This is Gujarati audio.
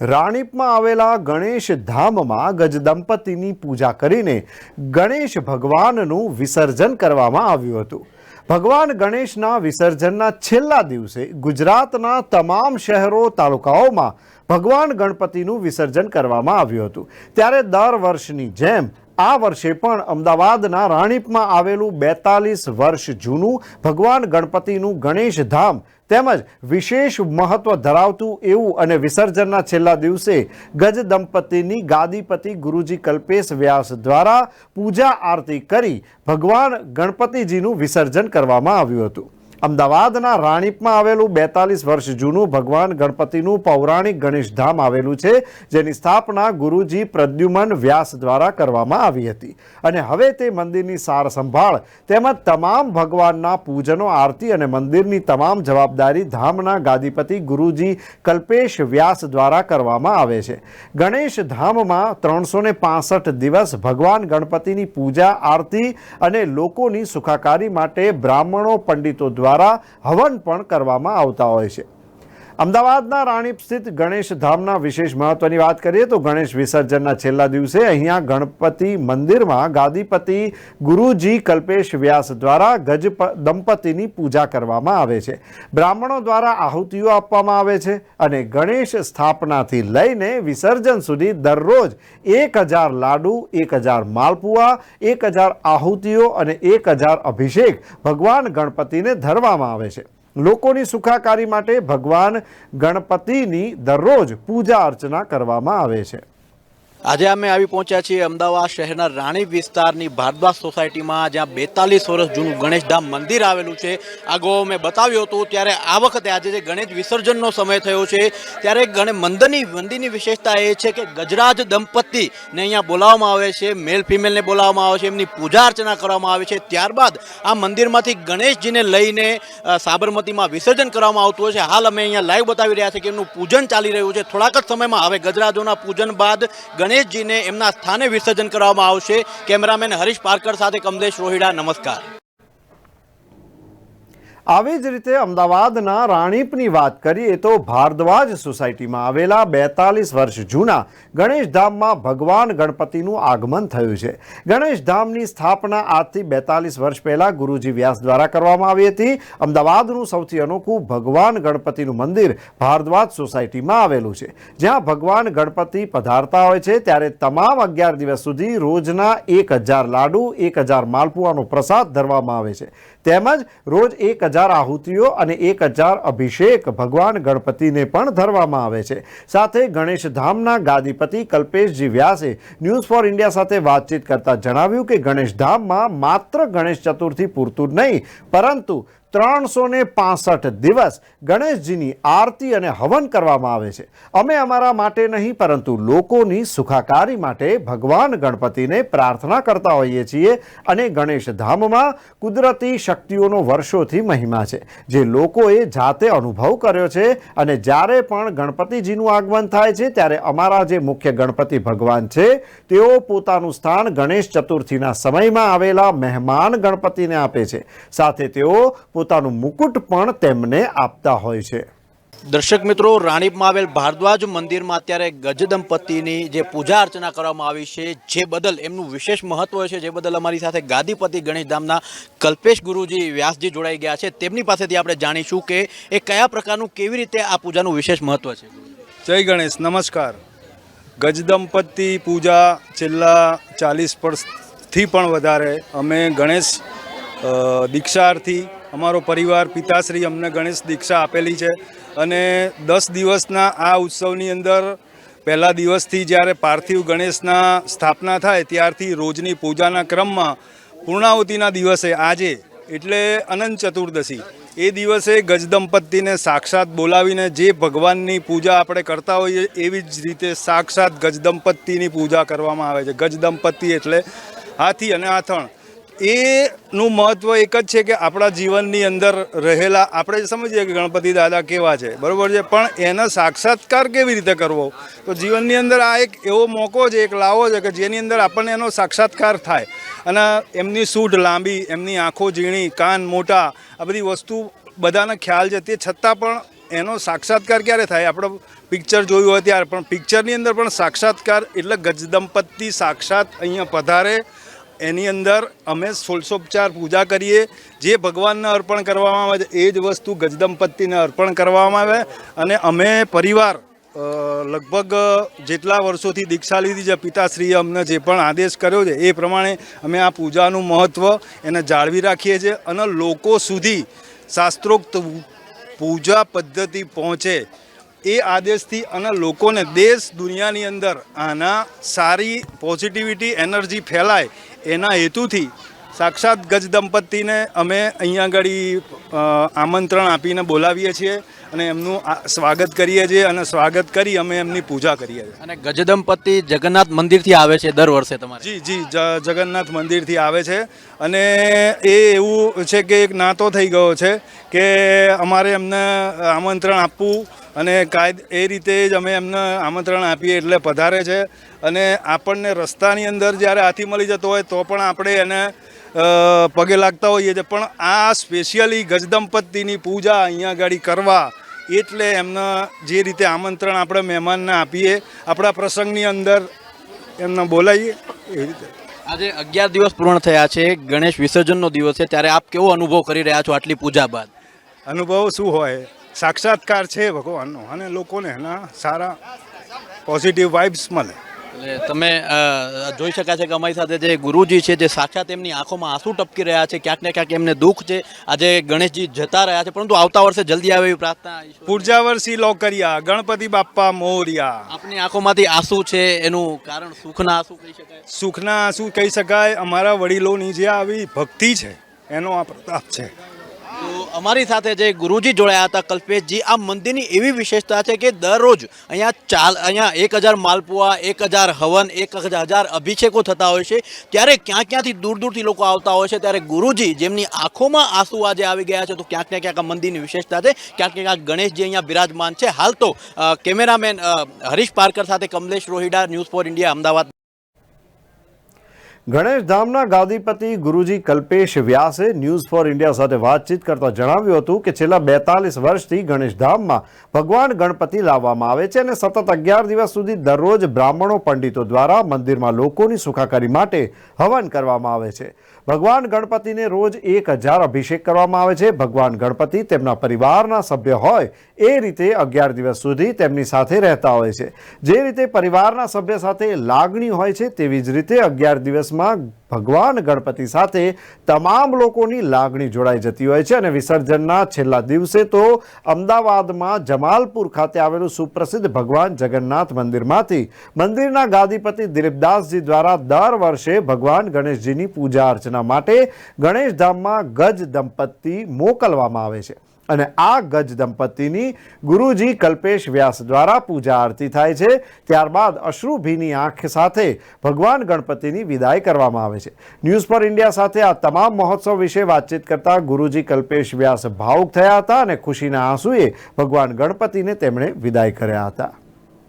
રાણીપમાં આવેલા ગણેશ ધામમાં ગજદંપતીની પૂજા કરીને ગણેશ ભગવાનનું વિસર્જન કરવામાં આવ્યું હતું. ભગવાન ગણેશના વિસર્જનના છેલ્લા દિવસે ગુજરાતના તમામ શહેરો, તાલુકાઓમાં ભગવાન ગણપતિનું વિસર્જન કરવામાં આવ્યું હતું. ત્યારે દર વર્ષની જેમ આ વર્ષે પણ અમદાવાદના રાણીપમાં આવેલું બેતાલીસ વર્ષ જૂનું ભગવાન ગણપતિનું ગણેશ ધામ તેમજ વિશેષ મહત્વ ધરાવતું એવું અને વિસર્જનના છેલ્લા દિવસે ગજ દંપતીની ગાદીપતિ ગુરુજી કલ્પેશ વ્યાસ દ્વારા પૂજા આરતી કરી ભગવાન ગણપતિજીનું વિસર્જન કરવામાં આવ્યું હતું. અમદાવાદના રાણીપમાં આવેલું બેતાલીસ વર્ષ જૂનું ભગવાન ગણપતિનું પૌરાણિક ગણેશધામ આવેલું છે, જેની સ્થાપના ગુરુજી પ્રદ્યુમન વ્યાસ દ્વારા કરવામાં આવી હતી. અને હવે તે મંદિરની સાર સંભાળ તેમજ તમામ ભગવાનના પૂજનો, આરતી અને મંદિરની તમામ જવાબદારી ધામના ગાદીપતિ ગુરુજી કલ્પેશ વ્યાસ દ્વારા કરવામાં આવે છે. ગણેશ ધામમાં ત્રણસો દિવસ ભગવાન ગણપતિની પૂજા, આરતી અને લોકોની સુખાકારી માટે બ્રાહ્મણો, પંડિતો દ્વારા હવન પણ કરવામાં આવતા હોય છે. અમદાવાદના રાણીપ સ્થિત ગણેશ ધામના વિશેષ મહત્વની વાત કરીએ તો ગણેશ વિસર્જનના છેલ્લા દિવસે અહીંયા ગણપતિ મંદિરમાં ગાદીપતિ ગુરુજી કલ્પેશ વ્યાસ દ્વારા ગજ દંપતીની પૂજા કરવામાં આવે છે. બ્રાહ્મણો દ્વારા આહુતિઓ આપવામાં આવે છે અને ગણેશ સ્થાપનાથી લઈને વિસર્જન સુધી દરરોજ એક હજાર લાડુ, એક હજાર માલપુઆ, એક હજાર આહુતિઓ અને એક હજાર અભિષેક ભગવાન ગણપતિને ધરવામાં આવે છે. લોકોની સુખાકારી માટે ભગવાન ગણપતિની દરરોજ પૂજા અર્ચના કરવામાં આવે છે. આજે અમે આવી પહોંચ્યા છીએ અમદાવાદ શહેરના રાણી વિસ્તારની ભારદ્વાજ સોસાયટીમાં, જ્યાં બેતાલીસ વર્ષ જૂનું ગણેશધામ મંદિર આવેલું છે. આગો મેં બતાવ્યું હતું, ત્યારે આ વખતે આજે જે ગણેશ વિસર્જનનો સમય થયો છે, ત્યારે ગણે મંદિરની મંદિરની વિશેષતા એ છે કે ગજરાજ દંપતીને અહીંયા બોલાવવામાં આવે છે મેલ ફિમેલને બોલાવવામાં આવે છે, એમની પૂજા અર્ચના કરવામાં આવે છે. ત્યારબાદ આ મંદિરમાંથી ગણેશજીને લઈને સાબરમતીમાં વિસર્જન કરવામાં આવતું હોય છે. હાલ અમે અહીંયા લાઈવ બતાવી રહ્યા છે કે એમનું પૂજન ચાલી રહ્યું છે. થોડાક જ સમયમાં હવે ગજરાજોના પૂજન બાદ ગણેશજીને એમના સ્થાને વિસર્જન કરવામાં આવશે. કેમેરામેન હરીશ પારકર સાથે કમલેશ રોહિડા નમસ્કાર. આવી જ રીતે અમદાવાદના રાણીપની વાત કરીએ તો ભારદ્વાજ સોસાયટીમાં આવેલા બેતાલીસ વર્ષ જૂના ગણેશધામમાં ભગવાન ગણપતિનું આગમન થયું છે. ગણેશધામની સ્થાપના આજથી બેતાલીસ વર્ષ પહેલાં ગુરુજી વ્યાસ દ્વારા કરવામાં આવી હતી. અમદાવાદનું સૌથી અનોખું ભગવાન ગણપતિનું મંદિર ભારદ્વાજ સોસાયટીમાં આવેલું છે. જ્યાં ભગવાન ગણપતિ પધારતા હોય છે, ત્યારે તમામ અગિયાર દિવસ સુધી રોજના એક હજાર લાડુ, એક હજાર માલપુઆનો પ્રસાદ ધરવામાં આવે છે. તેમજ રોજ એક હજાર આહુતિઓ અને એક હજાર અભિષેક ભગવાન ગણપતિને પણ ધરવામાં આવે છે. સાથે ગણેશ ધામના ગાદીપતિ કલ્પેશજી વ્યાસે ન્યૂઝ ફોર ઇન્ડિયા સાથે વાતચીત કરતા જણાવ્યું કે ગણેશ ધામમાં માત્ર ગણેશ ચતુર્થી પૂરતું જ નહીં, પરંતુ ત્રણસો ને પાસઠ દિવસ ગણેશજીની આરતી અને હવન કરવામાં આવે છે. અમે અમારા માટે નહીં, પરંતુ લોકોની સુખાકારી માટે ભગવાન ગણપતિને પ્રાર્થના કરતા હોઈએ છીએ અને ગણેશ ધામમાં કુદરતી શક્તિઓનો વર્ષોથી મહિમા છે. જે લોકોએ જાતે અનુભવ કર્યો છે અને જ્યારે પણ ગણપતિજીનું આગમન થાય છે, ત્યારે અમારા જે મુખ્ય ગણપતિ ભગવાન છે, તેઓ પોતાનું સ્થાન ગણેશ ચતુર્થીના સમયમાં આવેલા મહેમાન ગણપતિને આપે છે. સાથે તેઓ પોતાનું મુકુટ પણ તેમને આપતા હોય છે. દર્શક મિત્રો રાણીપમાં આવેલ ભારદ્વાજ મંદિરમાં અત્યારે ગજદંપતિની જે પૂજા અર્ચના કરવામાં આવી છે જે બદલ એમનું વિશેષ મહત્વ છે જે બદલ અમારી સાથે ગાદીપતિ ગણેશધામના કલ્પેશ ગુરુજી વ્યાસજી જોડાઈ ગયા છે. તેમની પાસેથી આપણે જાણીશું કે એ કયા પ્રકારનું કેવી રીતે આ પૂજાનું વિશેષ મહત્વ છે. જય ગણેશ નમસ્કાર. ગજદંપતિ પૂજા છેલ્લા ચાલીસ વર્ષથી પણ વધારે અમે ગણેશ દીક્ષાર્થી અમારો પરિવાર, પિતાશ્રી અમને ગણેશ દીક્ષા આપેલી છે અને દસ દિવસના આ ઉત્સવની અંદર પહેલા દિવસથી જ્યારે પાર્થિવ ગણેશના સ્થાપના થાય ત્યારથી રોજની પૂજાના ક્રમમાં પૂર્ણાહુતિના દિવસે આજે એટલે અનંત ચતુર્દશી, એ દિવસે ગજદંપતિને સાક્ષાત બોલાવીને જે ભગવાનની પૂજા આપણે કરતા હોઈએ એવી જ રીતે સાક્ષાત ગજદંપતિની પૂજા કરવામાં આવે છે. ગજદંપતિ એટલે હાથી અને આથણ. એનું મહત્ત્વ એક જ છે કે આપણા જીવનની અંદર રહેલા, આપણે સમજીએ કે ગણપતિ દાદા કેવા છે, બરાબર છે? પણ એનો સાક્ષાત્કાર કેવી રીતે કરવો? તો જીવનની અંદર આ એક એવો મોકો છે, એક લાવો છે કે જેની અંદર આપણને એનો સાક્ષાત્કાર થાય. અને એમની સૂઢ લાંબી, એમની આંખો ઝીણી, કાન મોટા, આ બધી વસ્તુ બધાને ખ્યાલ છે. તે છતાં પણ એનો સાક્ષાત્કાર ક્યારે થાય? આપણે પિક્ચર જોયું હોય ત્યારે, પણ પિક્ચરની અંદર પણ સાક્ષાત્કાર એટલે ગજદંપતિ સાક્ષાત અહીંયા પધારે એની અંદર અમે સોલસોપચાર પૂજા કરીએ. જે ભગવાનને અર્પણ કરવામાં આવે છે, એ જ વસ્તુ ગજદંપતિને અર્પણ કરવામાં આવે. અને અમે પરિવાર લગભગ જેટલા વર્ષોથી દીક્ષા લીધી છે, પિતાશ્રીએ અમને જે પણ આદેશ કર્યો છે, એ પ્રમાણે અમે આ પૂજાનું મહત્ત્વ એને જાળવી રાખીએ છીએ અને લોકો સુધી શાસ્ત્રોક્ત પૂજા પદ્ધતિ પહોંચે. એ આદેશથી અને લોકોને દેશ દુનિયાની અંદર આના સારી પોઝિટિવિટી એનર્જી ફેલાય એના હેતુથી સાક્ષાત ગજ દંપતીને અમે અહીંયા આગળ આમંત્રણ આપીને બોલાવીએ છીએ અને એમનું આ- સ્વાગત કરીએ છીએ અને સ્વાગત કરી અમે એમની પૂજા કરીએ છીએ. અને ગજદંપતિ જગન્નાથ મંદિરથી આવે છે દર વર્ષે તમારે? જી જી જ- જગન્નાથ મંદિરથી આવે છે અને એ એવું છે કે એક નાતો થઈ ગયો છે કે અમારે એમને આમંત્રણ આપવું અને કાયદ એ રીતે જ અમે એમને આમંત્રણ આપીએ એટલે પધારે છે. અને આપણને રસ્તાની અંદર જ્યારે હાથી મળી જતો હોય તો પણ આપણે એને પગે લાગતા હોઈએ છીએ. પણ આ સ્પેશિયલી ગજદંપતિની પૂજા અહીંયા આગળ કરવા એટલે એમને જે રીતે આમંત્રણ આપણે મહેમાનને આપીએ આપણા પ્રસંગની અંદર એમને બોલાવીએ એ રીતે. આજે અગિયાર દિવસ પૂર્ણ થયા છે. ગણેશ વિસર્જનનો દિવસ છે. ત્યારે આપ કેવો અનુભવ કરી રહ્યા છો આટલી પૂજા બાદ? અનુભવ શું હોય? સાક્ષાત્કાર છે ભગવાનનો. અને લોકોને એના સારા પોઝિટિવ વાઇબ્સ મળે. એટલે તમે જોઈ શકાય છે કે અમારી સાથે જે ગુરુજી છે જે સાક્ષાત એમની આંખોમાં આંસુ ટપકી રહ્યા છે ક્યાંક ને ક્યાંક એમને દુઃખ છે. આજે ગણેશજી જતા રહ્યા છે પરંતુ આવતા વર્ષે જલ્દી આવે એવી પ્રાર્થના પૂર્જાવર્ષી લોકરિયા ગણપતિ બાપ્પા મોરિયા. આપની આંખોમાંથી આંસુ છે એનું કારણ સુખના આંસુ કહી શકાય. સુખના શું કહી શકાય. અમારા વડીલોની જે આવી ભક્તિ છે એનો આ પ્રતાપ છે. અમારી સાથે જે ગુરુજી જોડાયા હતા, કલ્પેશજી, આ મંદિરની એવી વિશેષતા છે કે દરરોજ અહીંયા ચાલ, અહીંયા એક હજાર માલપુઆ, એક હજાર હવન, એક હજાર અભિષેકો થતા હોય છે. ત્યારે ક્યાં ક્યાંથી દૂર દૂરથી લોકો આવતા હોય છે? ત્યારે ગુરુજી જેમની આંખોમાં આંસુ આજે આવી ગયા છે, તો ક્યાંક ને ક્યાંક આ મંદિરની વિશેષતા છે. ક્યાંક ને ક્યાંક ગણેશજી અહીંયા બિરાજમાન છે. હાલ તો કેમેરામેન હરીશ પારકર સાથે Kamlesh Rohida, news four India, Ahmedabad. Ganesh ધામના ગાદીપતિ ગુરુજી કલ્પેશ વ્યાસે ન્યૂઝ ફોર ઇન્ડિયા સાથે વાતચીત કરતા જણાવ્યું હતું કે છેલ્લા બેતાલીસ વર્ષથી ગણેશ ધામમાં ભગવાન ગણપતિ લાવવામાં આવે છે અને સતત અગિયાર દિવસ સુધી દરરોજ બ્રાહ્મણો પંડિતો દ્વારા મંદિરમાં લોકોની સુખાકારી માટે હવન કરવામાં આવે છે. ભગવાન ગણપતિને રોજ એક હજાર અભિષેક કરવામાં આવે છે. ભગવાન ગણપતિ તેમના પરિવારના સભ્ય હોય એ રીતે અગિયાર દિવસ સુધી તેમની સાથે રહેતા હોય છે. જે રીતે પરિવારના સભ્ય સાથે લાગણી હોય છે તેવી જ રીતે અગિયાર દિવસમાં ભગવાન ગણપતિ સાથે તમામ લોકોની લાગણી જોડાઈ જતી હોય છે અને વિસર્જનના છેલ્લા દિવસે તો અમદાવાદમાં જમાલપુર ખાતે આવેલું સુપ્રસિદ્ધ ભગવાન જગન્નાથ મંદિરમાંથી મંદિરના ગાદીપતિ દિલીપદાસજી દ્વારા દર વર્ષે ભગવાન ગણેશજીની પૂજા અર્ચના માટે ગણેશધામમાં ગજ દંપતી મોકલવામાં આવે છે. અને આ ગજ દંપતીની ગુરુજી કલ્પેશ વ્યાસ દ્વારા પૂજા આરતી થાય છે. ત્યારબાદ અશ્રુભીની આંખ સાથે ભગવાન ગણપતિની વિદાય કરવામાં આવે છે. ન્યૂઝ ફોર ઇન્ડિયા સાથે આ તમામ મહોત્સવ વિશે વાતચીત કરતા ગુરુજી કલ્પેશ વ્યાસ ભાવુક થયા હતા અને ખુશીના આંસુએ ભગવાન ગણપતિને તેમણે વિદાય કર્યા હતા.